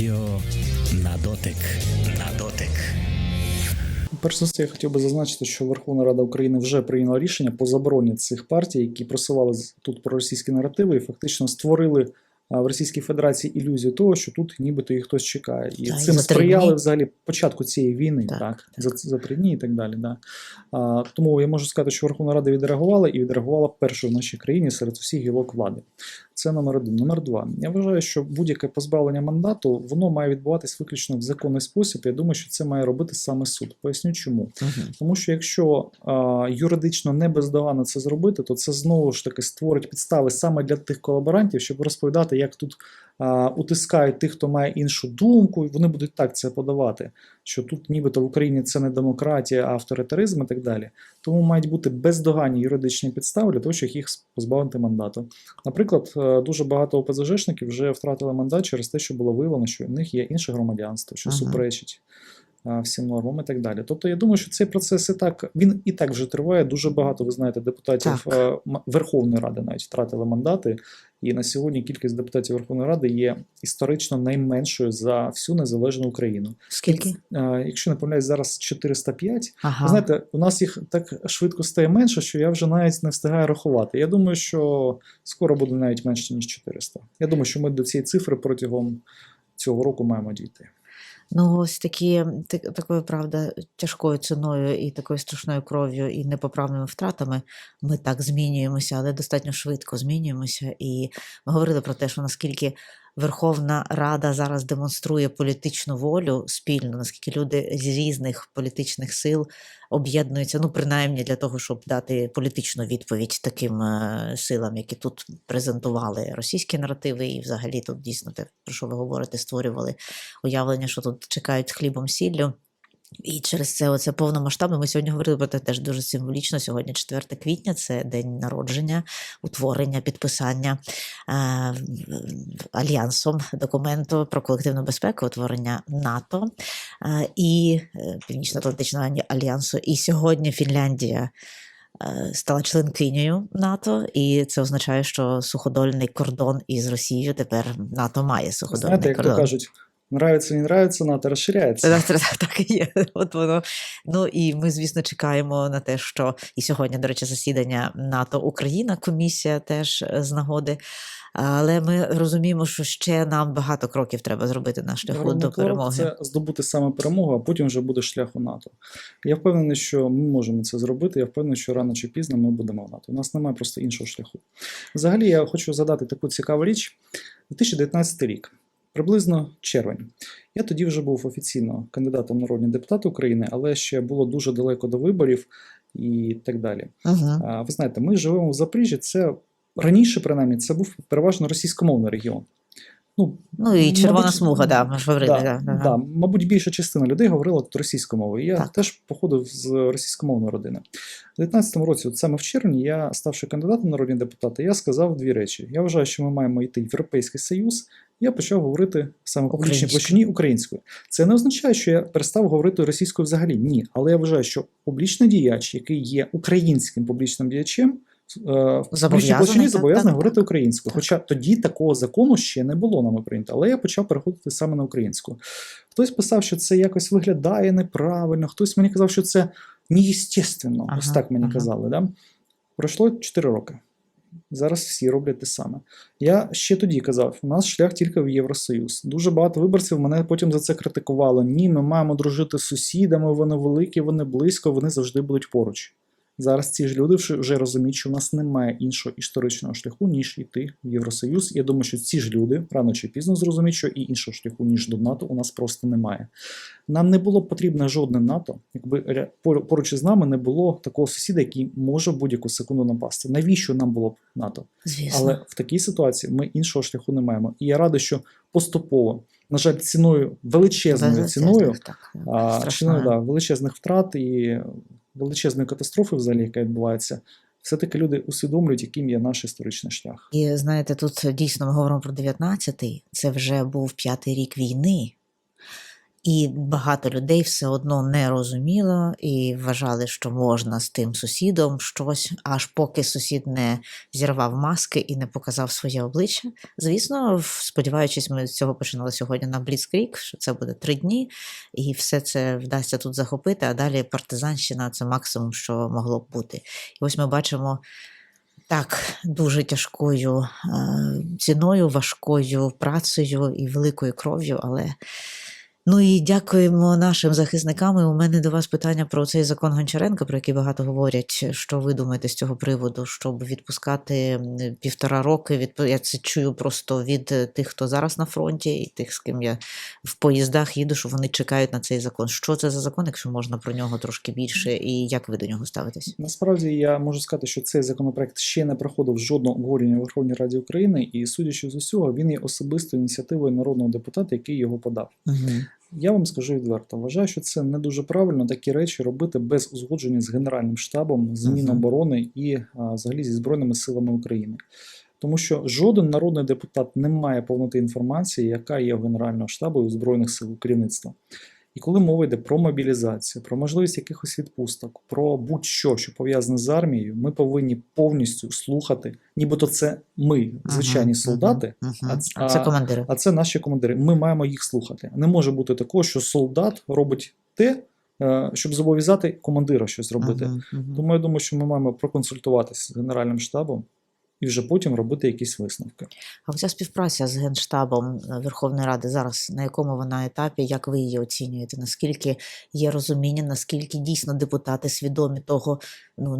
Радіо на дотик. На дотик. Перш за все, я хотів би зазначити, що Верховна Рада України вже прийняла рішення по забороні цих партій, які просували тут проросійські наративи і фактично створили в Російській Федерації ілюзію того, що тут нібито їх хтось чекає. І і цим три сприяли дні. взагалі початку цієї війни, так, Так, За, за три дні і так далі. Да. А, тому я можу сказати, що Верховна Рада відреагувала і відреагувала першою в нашій країні серед усіх гілок влади. Це номер один. Номер два. Я вважаю, що будь-яке позбавлення мандату воно має відбуватись виключно в законний спосіб. Я думаю, що це має робити саме суд. Поясню чому. Мгм. Тому що якщо а, юридично не бездоганно це зробити, то це знову ж таки створить підстави саме для тих колаборантів, щоб розповідати, як тут утискають тих, хто має іншу думку, і вони будуть так це подавати. Що тут нібито в Україні це не демократія, а авторитаризм і так далі. Тому мають бути бездоганні юридичні підстави для того, щоб їх позбавити мандату. Наприклад, е, дуже багато ОПЗЖшників вже втратили мандат через те, що було виявлено, що в них є інше громадянство, що Ага. суперечить всім нормам і так далі. Тобто я думаю, що цей процес і так він і так вже триває. Дуже багато, ви знаєте, депутатів Так. Верховної Ради навіть втратили мандати. І на сьогодні кількість депутатів Верховної Ради є історично найменшою за всю незалежну Україну. Скільки? Якщо не помиляюсь, зараз 405. Ага. Ви знаєте, у нас їх так швидко стає менше, що я вже навіть не встигаю рахувати. Я думаю, що скоро буде навіть менше, ніж 400. Я думаю, що ми до цієї цифри протягом цього року маємо дійти. Ну, ось такі, так- такою, правда, тяжкою ціною і такою страшною кров'ю і непоправними втратами ми так змінюємося, але достатньо швидко змінюємося. І ми говорили про те, що наскільки Верховна Рада зараз демонструє політичну волю спільно, наскільки люди з різних політичних сил об'єднуються, ну принаймні для того, щоб дати політичну відповідь таким е, силам, які тут презентували російські наративи, і взагалі тут дійсно те, про що ви говорите, створювали уявлення, що тут чекають хлібом сіллю. І через це оце повномасштабно. Ми сьогодні говорили про те теж дуже символічно. Сьогодні 4 квітня, це день народження, утворення, підписання е, альянсом документу про колективну безпеку, утворення НАТО е, і е, Північно-Атлантичного альянсу. І сьогодні Фінляндія. е, Стала членкинею НАТО, і це означає, що суходольний кордон із Росією тепер НАТО має суходольний Знаєте, як кордон. то кажуть, нравиться, не нравиться, НАТО розширяється. Так, так, і є. От воно. Ну і ми, звісно, чекаємо на те, що і сьогодні, до речі, засідання НАТО Україна, комісія теж е, з нагоди. Але ми розуміємо, що ще нам багато кроків треба зробити на шляху Головний до перемоги. Це здобути саме перемогу, а потім вже буде шлях у НАТО. Я впевнений, що ми можемо це зробити. Я впевнений, що рано чи пізно ми будемо в НАТО. У нас немає просто іншого шляху. Взагалі, я хочу задати таку цікаву річ. 2019 рік, приблизно червень. Я тоді вже був офіційно кандидатом в народні депутати України, але ще було дуже далеко до виборів і так далі. Угу. А, Ви знаєте, ми живемо в Запоріжжі. Це раніше, принаймні, це був переважно російськомовний регіон. Ну, Ну і червона мабуть, смуга, да, ми ж говорили. Да, Да, да, мабуть, більша частина людей говорила тут російською мовою. Я Так. теж походив з російськомовної родини. У 2019 році, от саме в червні, я, ставши кандидатом народні депутати, я сказав дві речі. Я вважаю, що ми маємо йти в Європейський Союз. Я почав говорити саме публічній площині українською. Це не означає, що я перестав говорити російською взагалі. Ні. Але я вважаю, що публічний діяч, який є українським публічним діячем, е, в публічній площині зобов'язаний говорити українською. Хоча тоді такого закону ще не було нами прийнято. Але я почав переходити саме на українську. Хтось писав, що це якось виглядає неправильно, хтось мені казав, що це неєстественно. Ось так мені ага. казали. Да? Пройшло 4 роки. Зараз всі роблять те саме. Я ще тоді казав, у нас шлях тільки в Євросоюз. Дуже багато виборців мене потім за це критикувало. Ні, ми маємо дружити з сусідами, вони великі, вони близько, вони завжди будуть поруч. Зараз ці ж люди вже- розуміють, що в нас немає іншого історичного шляху, ніж йти в Євросоюз. Я думаю, що ці ж люди рано чи пізно зрозуміють, що і іншого шляху, ніж до НАТО, у нас просто немає. Нам не було потрібно жодне НАТО, якби поруч із нами не було такого сусіда, який може будь-яку секунду напасти. Навіщо нам було б НАТО? Звісно. Але в такій ситуації ми іншого шляху не маємо. І я радий, що поступово, на жаль, ціною величезною Величезних, ціною, так, а, ціною да, величезних втрат і величезної катастрофи, взагалі, яка відбувається, все-таки люди усвідомлюють, яким є наш історичний шлях. І знаєте, тут дійсно ми говоримо про 19-й, це вже був п'ятий рік війни. І багато людей все одно не розуміло і вважали, що можна з тим сусідом щось, аж поки сусід не зірвав маски і не показав своє обличчя. Звісно, сподіваючись, ми з цього починали сьогодні на Бліцкрік, що це буде три дні, і все це вдасться тут захопити. А далі партизанщина це максимум, що могло б бути. І ось ми бачимо. Так, дуже тяжкою е, ціною, важкою працею і великою кров'ю, але Ну і дякуємо нашим захисникам. І У мене до вас питання про цей закон Гончаренка, про який багато говорять. Що ви думаєте з цього приводу? Щоб відпускати півтора роки? Від я це чую просто від е, тих, хто зараз на фронті, і тих, з ким я в поїздах їду, що вони чекають на цей закон. Що це за закон, якщо можна про нього трошки більше, і як ви до нього ставитесь? Насправді я можу сказати, що цей законопроект ще не проходив жодного обговорення в Верховній Раді України, і судячи з усього, він є особистою ініціативою народного депутата, який його подав. Угу. Я вам скажу відверто, вважаю, що це не дуже правильно такі речі робити без узгодження з Генеральним штабом, з. Міноборони і а, взагалі зі Збройними силами України. Тому що жоден народний депутат не має повноти інформації, яка є в Генерального штабу і у Збройних сил керівництва. І коли мова йде про мобілізацію, про можливість якихось відпусток, про будь-що, що пов'язане з армією, ми повинні повністю слухати, нібито це ми, звичайні солдати, а це а- командири. а це наші командири. Ми маємо їх слухати. Не може бути такого, що солдат робить те, е, щоб зобов'язати командира щось робити. Мгм, мгм. Тому я думаю, що ми маємо проконсультуватися з Генеральним штабом і вже потім робити якісь висновки. А оця співпраця з Генштабом е, Верховної Ради зараз на якому вона етапі? Як ви її оцінюєте? Наскільки є розуміння, наскільки дійсно депутати свідомі того, ну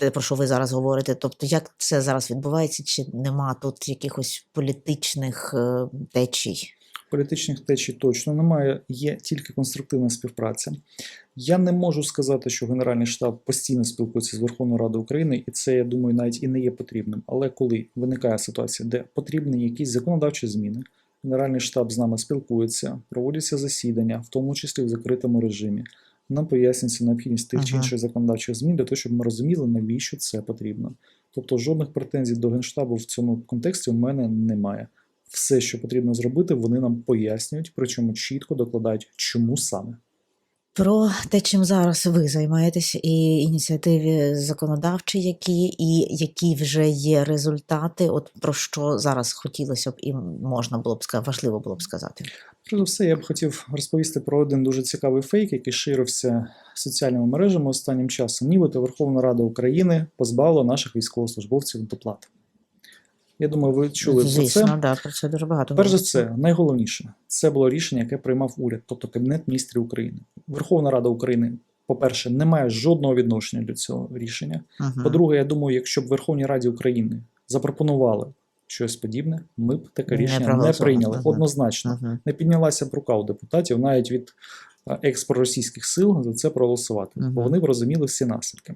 не про що ви зараз говорите? Тобто, як це зараз відбувається? Чи нема тут якихось політичних е, течій? Політичних течій точно немає, є тільки конструктивна співпраця. Я не можу сказати, що Генеральний штаб постійно спілкується з Верховною Радою України, і це, я думаю, навіть і не є потрібним. Але коли виникає ситуація, де потрібні якісь законодавчі зміни, Генеральний штаб з нами спілкується, проводяться засідання, в тому числі в закритому режимі. Нам пояснюється необхідність тих чи інших законодавчих змін для того, щоб ми розуміли, навіщо це потрібно. Тобто жодних претензій до Генштабу в цьому контексті у мене немає. Все, що потрібно зробити, вони нам пояснюють, причому чітко докладають, чому саме. Про те, чим зараз ви займаєтесь, і ініціативи законодавчі, які і які вже є результати, от про що зараз хотілося б і можна було б сказати, важливо було б сказати. Перш за все, я б хотів розповісти про один дуже цікавий фейк, який ширився соціальними мережами останнім часом. Нібито Верховна Рада України позбавила наших військовослужбовців доплат. Я думаю, ви чули про Звісно, це. да, про це дуже багато. Перш за все, найголовніше, це було рішення, яке приймав уряд, тобто Кабінет міністрів України. Верховна Рада України, по-перше, не має жодного відношення до цього рішення. Мгм. По-друге, я думаю, якщо б Верховній Раді України запропонували щось подібне, ми б таке рішення не, проголосували. прийняли. Однозначно. Мгм. Не піднялася б рука у депутатів навіть від е, екс-проросійських сил за це проголосувати, бо вони б розуміли всі наслідки.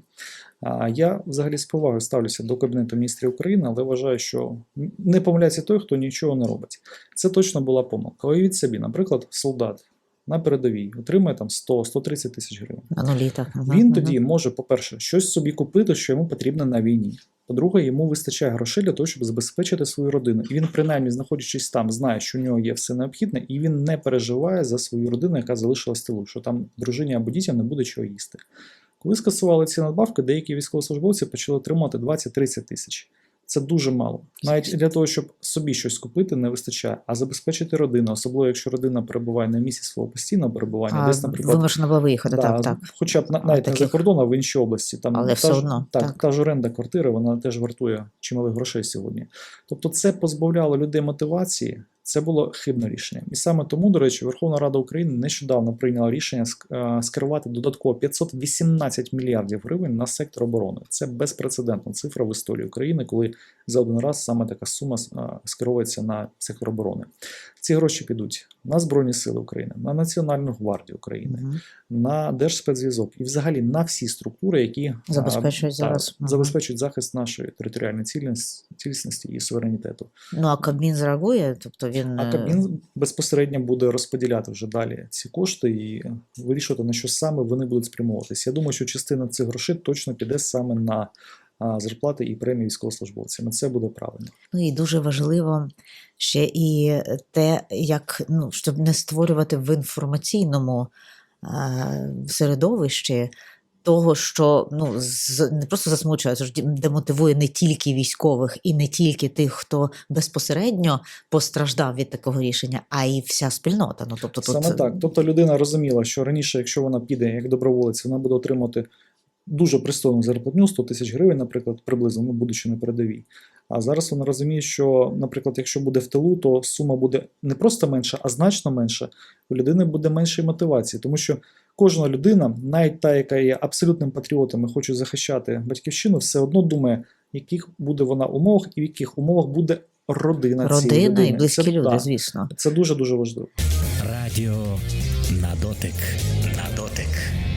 А я взагалі з повагою ставлюся до Кабінету міністрів України, але вважаю, що не помиляється той, хто нічого не робить. Це точно була помилка. Уявіть собі, наприклад, солдат на передовій отримує там 100-130 тисяч гривень. На нулі Він тоді може, по-перше, щось собі купити, що йому потрібно на війні. По-друге, йому вистачає грошей для того, щоб забезпечити свою родину. І він, принаймні, знаходячись там, знає, що у нього є все необхідне, і він не переживає за свою родину, яка залишилась тилу, що там дружині або дітям не буде чого їсти. Коли скасували ці надбавки, деякі військовослужбовці почали отримувати 20-30 тисяч. Це дуже мало. Навіть для того, щоб собі щось купити, не вистачає, а забезпечити родину, особливо якщо родина перебуває на місці свого постійного перебування, А, десь, наприклад, вимушена була виїхати, Да, так, так. Хоча б на- А навіть не за таких- кордон, а в іншій області. Там Але та все ж- одно, Так, так. та ж оренда квартири, вона теж вартує чималих грошей сьогодні. Тобто це позбавляло людей мотивації. Це було хибне рішення. І саме тому, до речі, Верховна Рада України нещодавно прийняла рішення е, скерувати додатково 518 мільярдів гривень на сектор оборони. Це безпрецедентна цифра в історії України, коли за один раз саме така сума е, скеровується на сектор оборони. Ці гроші підуть на Збройні Сили України, на Національну гвардію України, Мгм. на Держспецзв'язок і взагалі на всі структури, які Забезпечують та, зараз. Забезпечують захист нашої територіальної цілісності і суверенітету. Ну а Кабмін зреагує, тобто він А е, Кабмін безпосередньо буде розподіляти вже далі ці кошти і вирішувати на що саме вони будуть спрямовуватися. Я думаю, що частина цих грошей точно піде саме на зарплати і премії військовослужбовцям. Це буде правильно. Ну і дуже важливо ще і те, як ну, щоб не створювати в інформаційному е, середовищі того, що ну, з, не просто засмучує, а ж демотивує не тільки військових і не тільки тих, хто безпосередньо постраждав від такого рішення, а й вся спільнота. Ну, тобто, тут... Саме так. Тобто людина розуміла, що раніше, якщо вона піде як доброволець, вона буде отримати дуже пристойну зарплатню 100 тисяч гривень, наприклад, приблизно, ну, будучи на передовій. А зараз вона розуміє, що, наприклад, якщо буде в тилу, то сума буде не просто менша, а значно менша. У людини буде менше мотивації, тому що кожна людина, навіть та, яка є абсолютним патріотом і хоче захищати батьківщину, все одно думає, в яких буде вона умовах і в яких умовах буде родина. цієї Родина і близькі Це, люди, да, звісно. це дуже дуже важливо. Радіо на дотик. На дотик.